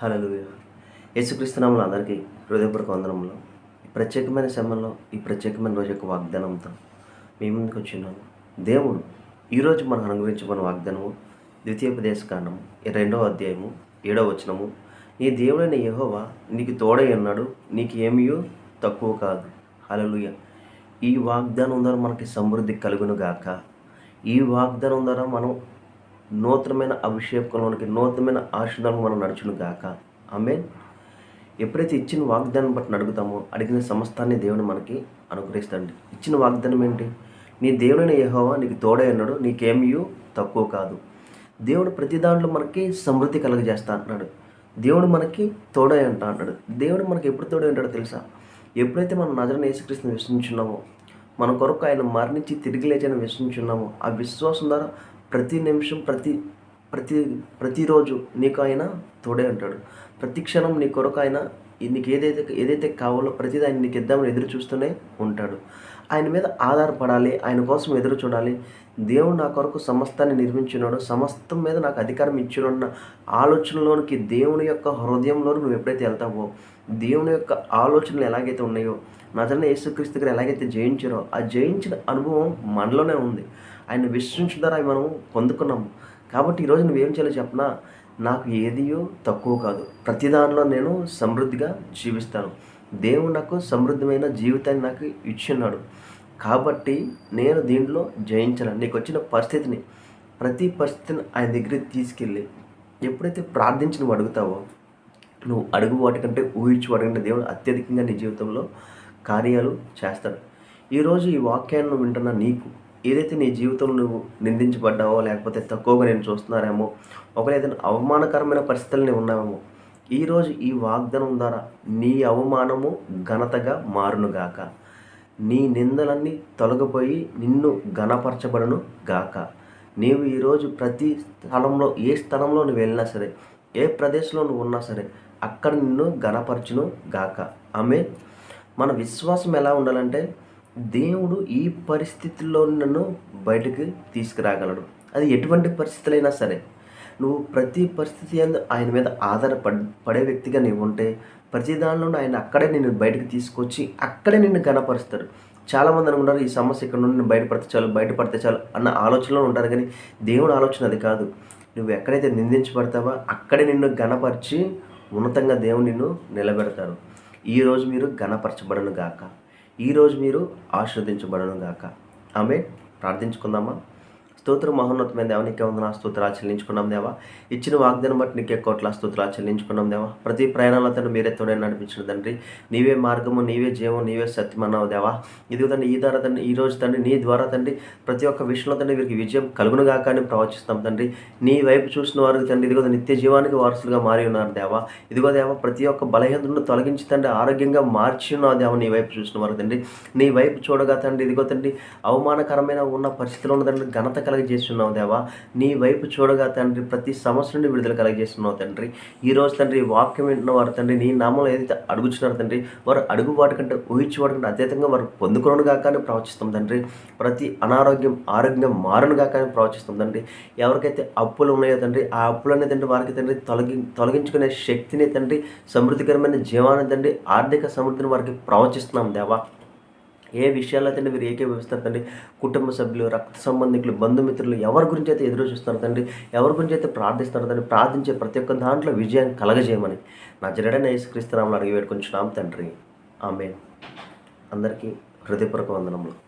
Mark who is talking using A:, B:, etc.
A: Hello యేసుక్రీస్తునాములు అందరికీ హృదయపూర్వక వందనములు. ఈ ప్రత్యేకమైన సమయంలో ఈ ప్రత్యేకమైన రోజు యొక్క వాగ్దానంతో మీ ముందుకు వచ్చినాము దేవుడు ఈరోజు మనం అనుగ్రహించబడిన వాగ్దానము ద్వితీయ ప్రదేశకాండము రెండవ అధ్యాయము ఏడవ వచనము. నీ దేవుడైన యహోవా నీకు తోడై ఉన్నాడు నీకు ఏమీయో తక్కువ కాదు. హలలుయ ఈ వాగ్దానం ద్వారా మనకి సమృద్ధి కలుగును గాక. ఈ వాగ్దానం ద్వారా మనం నూతనమైన అభిషేకంలోనికి నూతనమైన ఆశీర్వాదం మనం నడుచును గాక. ఆమె ఎప్పుడైతే ఇచ్చిన వాగ్దానం బట్టి నడుగుతామో అడిగిన సమస్తాన్ని దేవుడు మనకి అనుగ్రహిస్తాడు ఇచ్చిన వాగ్దానం ఏంటి? నీ దేవుడైన యహోవా నీకు తోడై అన్నాడు నీకేమీ తక్కువ కాదు. దేవుడు ప్రతి దాంట్లో మనకి సమృద్ధి కలుగజేస్తా అంటున్నాడు. దేవుడు మనకి తోడై అంటా అంటాడు దేవుడు మనకి ఎప్పుడు తోడై ఉంటాడో తెలుసా? ఎప్పుడైతే మనం నజరని యేసుక్రీస్తుని విశ్వసించున్నామో మన కొరకు ఆయన మరణించి తిరిగి లేచని విశ్వసించున్నామో ఆ విశ్వాసం ద్వారా ప్రతి నిమిషం ప్రతి ప్రతి ప్రతిరోజు నీకు ఆయన తోడే ఉంటాడు. ప్రతి క్షణం నీ కొరకు ఆయన నీకు ఏదైతే ఏదైతే కావాలో ప్రతిదీ ఆయన నీకు ఇద్దామని ఎదురు చూస్తూనే ఉంటాడు. ఆయన మీద ఆధారపడాలి ఆయన కోసం ఎదురు చూడాలి. దేవుడు నా కొరకు సమస్తాన్ని నిర్మించున్నాడు సమస్తం మీద నాకు అధికారం ఇచ్చినన్న ఆలోచనలోనికి దేవుని యొక్క హృదయంలోకి నువ్వు ఎప్పుడైతే వెళ్తావో దేవుని యొక్క ఆలోచనలు ఎలాగైతే ఉన్నాయో నజన యేసుక్రీస్తు గారు ఎలాగైతే జయించారో ఆ జయించిన అనుభవం మనలోనే ఉంది. ఆయన విశ్వసించిన ద్వారా మనం పొందుకున్నాము. కాబట్టి ఈరోజు నువ్వేం చేయాలో చెప్పనా? నాకు ఏదియో తక్కువ కాదు. ప్రతి దానిలో నేను సమృద్ధిగా జీవిస్తాను. దేవుడు నాకు సమృద్ధమైన జీవితాన్ని నాకు ఇచ్చున్నాడు. కాబట్టి నేను దీంట్లో జయించను నీకు వచ్చిన పరిస్థితిని ప్రతి పరిస్థితిని ఆయన దగ్గరికి తీసుకెళ్ళి ఎప్పుడైతే ప్రార్థించి నువ్వు అడుగుతావో నువ్వు అడుగు వాటికంటే ఊహించు వాటికంటే దేవుడు అత్యధికంగా నీ జీవితంలో కార్యాలు చేస్తాడు. ఈరోజు ఈ వాక్యాన్ని వింటున్న నీకు ఏదైతే నీ జీవితంలో నువ్వు నిందించబడ్డావో లేకపోతే తక్కువగా నేను చూస్తున్నారేమో ఒకవేళ ఏదైనా అవమానకరమైన పరిస్థితులు ఉన్నావేమో ఈరోజు ఈ వాగ్దానం ద్వారా నీ అవమానము ఘనతగా మారునుగాక నీ నిందలన్నీ తొలగిపోయి నిన్ను ఘనపరచబడను గాక. నీవు ఈరోజు ప్రతి స్థలంలో ఏ స్థలంలో నువ్వు వెళ్ళినా సరే ఏ ప్రదేశంలో నువ్వు ఉన్నా సరే అక్కడ నిన్ను ఘనపరచును గాక. ఆమె మన విశ్వాసం ఎలా ఉండాలంటే దేవుడు ఈ పరిస్థితుల్లో నన్ను బయటకు తీసుకురాగలడు. అది ఎటువంటి పరిస్థితులైనా సరే నువ్వు ప్రతి పరిస్థితి అందు ఆయన మీద ఆధారపడ పడే వ్యక్తిగా నీవు ఉంటే ప్రతి దానిలో ఆయన అక్కడే నిన్ను బయటకు తీసుకొచ్చి అక్కడే నిన్ను గణపరుస్తాడు చాలామంది అనుకుంటారు ఈ సమస్య ఇక్కడ నుండి బయటపడితే చాలు బయటపడితే చాలు అన్న ఆలోచనలో ఉంటారు కానీ దేవుడు ఆలోచన అది కాదు. నువ్వు ఎక్కడైతే నిందించబడతావో అక్కడే నిన్ను గణపరిచి ఉన్నతంగా దేవుడు నిన్ను నిలబెడతాడు. ఈరోజు మీరు గణపరచబడను గాక. ఈరోజు మీరు ఆశీర్వదించబడను గాక. ఆమె ప్రార్థించుకుందామా? స్తోత్రం మహోన్నతమైన దేవ నీకే వందన స్తోత్రాలు చెల్లించుకున్నాం దేవా. ఇచ్చిన వాగ్దానం బట్టి నీకే కోట్ల స్తోత్రాలు చెల్లించుకున్నాం దేవా. ప్రతి ప్రయాణంలో తను మీరే తోడే నడిపించిన తండ్రి. నీవే మార్గము నీవే జీవం నీవే సత్యం అన్నావు దేవా. ఇది తండ్రి ఈ ద్వారా తండ్రి ఈ రోజు తండ్రి నీ ద్వారా తండ్రి ప్రతి ఒక్క విషయంలో తండ్రి వీరికి విజయం కలుగునుగా కానీ ప్రవచిస్తాం తండ్రి. నీ వైపు చూసిన వారికి తండ్రి ఇదిగో నిత్య జీవానికి వారసులుగా మారి ఉన్నారు దేవా. ఇదిగో దేవా ప్రతి ఒక్క బలహీనతను తొలగించి తండ్రి ఆరోగ్యంగా మార్చి ఉన్నావు దేవా నీ వైపు చూసిన వారు తండ్రి. నీ వైపు చూడగా తండ్రి ఇదిగో తండ్రి అవమానకరమైన ఉన్న పరిస్థితిలో ఉన్న తండ్రి ఘనత కలగజేస్తున్నావు దేవా. నీ వైపు చూడగా తండ్రి ప్రతి సమస్య నుండి విడుదల కలగజేస్తున్నావు తండ్రి. ఈ తండ్రి వాక్యం వింటున్న వారు తండ్రి నీ నామంలో ఏదైతే అడుగుచున్నారు తండ్రి వారు అడుగు వాటికంటే ఊహించి వాటికంటే అత్యధికంగా వారు పొందుకునుగా కానీ ప్రవచిస్తాం తండ్రి. ప్రతి అనారోగ్యం ఆరోగ్యం మారునుగా కానీ ప్రవచిస్తాం తండ్రి. ఎవరికైతే అప్పులు ఉన్నాయో తండ్రి ఆ అప్పులనే తండ్రి వారికి తండ్రి తొలగి తొలగించుకునే శక్తిని తండ్రి సమృద్ధికరమైన జీవాన్ని తండ్రి ఆర్థిక సమృద్ధిని వారికి ప్రవచిస్తున్నాం దేవా. ఏ విషయాల్లో అయితే మీరు ఏకీభవిస్తారు తండ్రి? కుటుంబ సభ్యులు రక్త సంబంధికులు బంధుమిత్రులు ఎవరి గురించి అయితే ఎదురు చూస్తారు తండ్రి? ఎవరి గురించి అయితే ప్రార్థిస్తారు తండ్రి? ప్రార్థించే ప్రతి ఒక్క దాంట్లో విజయాన్ని కలగజేయమని. నా జరడైన యేసుక్రీస్తునామలు అడిగి వేడుకొంచున్నాం తండ్రి. ఆమె అందరికీ హృదయపూర్వక వందనములు.